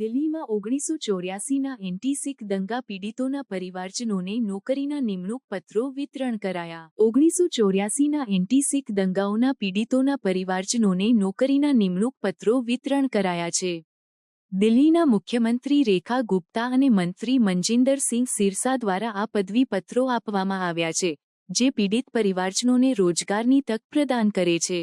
દિલ્હીમાં ઓગણીસો ચોર્યાસીના એન્ટી-શીખ દંગા પીડિતોના પરિવારજનોને નોકરીના નિમણૂક પત્રો વિતરણ કરાયા. ઓગણીસો ચોર્યાસીના એન્ટી-શીખ દંગાઓના પીડિતોના પરિવારજનોને નોકરીના નિમણૂક પત્રો વિતરણ કરાયા છે. દિલ્હીના મુખ્યમંત્રી રેખા ગુપ્તા અને મંત્રી મનજિંદર સિંહ સિરસા દ્વારા આ પદવી પત્રો આપવામાં આવ્યા છે, જે પીડિત પરિવારજનોને રોજગારની તક પ્રદાન કરે છે.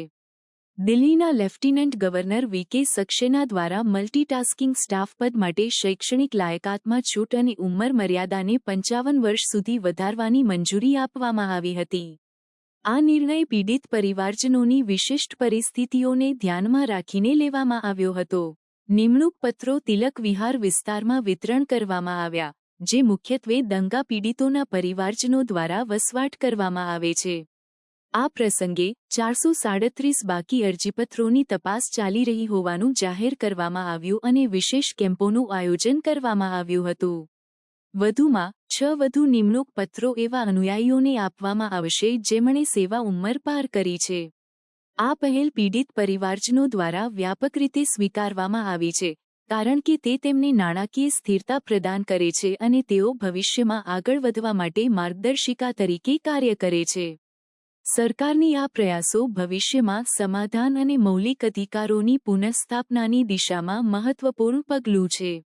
દિલ્હીના લેફ્ટિનન્ટ ગવર્નર વી કે સક્સેના દ્વારા મલ્ટીટાસ્કિંગ સ્ટાફ પદ માટે શૈક્ષણિક લાયકાતમાં છૂટ અને ઉંમર મર્યાદાને પંચાવન વર્ષ સુધી વધારવાની મંજૂરી આપવામાં આવી હતી. આ નિર્ણય પીડિત પરિવારજનોની વિશિષ્ટ પરિસ્થિતિઓને ધ્યાનમાં રાખીને લેવામાં આવ્યો હતો. નિમણૂક પત્રો તિલક વિહાર વિસ્તારમાં વિતરણ કરવામાં આવ્યા, જે મુખ્યત્વે દંગા પીડિતોના પરિવારજનો દ્વારા વસવાટ કરવામાં આવે છે. આ પ્રસંગે ચારસો સાડત્રીસ બાકી અરજીપત્રોની તપાસ ચાલી રહી હોવાનું જાહેર કરવામાં આવ્યું અને વિશેષ કેમ્પોનું આયોજન કરવામાં આવ્યું હતું. વધુમાં, છ વધુ નિમણૂક પત્રો એવા અનુયાયીઓને આપવામાં આવશે જેમણે સેવા ઉંમર પાર કરી છે. આ પહેલ પીડિત પરિવારજનો દ્વારા વ્યાપક રીતે સ્વીકારવામાં આવી છે, કારણ કે તે તેમને નાણાકીય સ્થિરતા પ્રદાન કરે છે અને તેઓ ભવિષ્યમાં આગળ વધવા માટે માર્ગદર્શિકા તરીકે કાર્ય કરે છે. સરકારની આ પ્રયાસો ભવિષ્યમાં સમાધાન અને મૌલિક અધિકારોની પુનઃસ્થાપનાની દિશામાં મહત્વપૂર્ણ પગલું છે.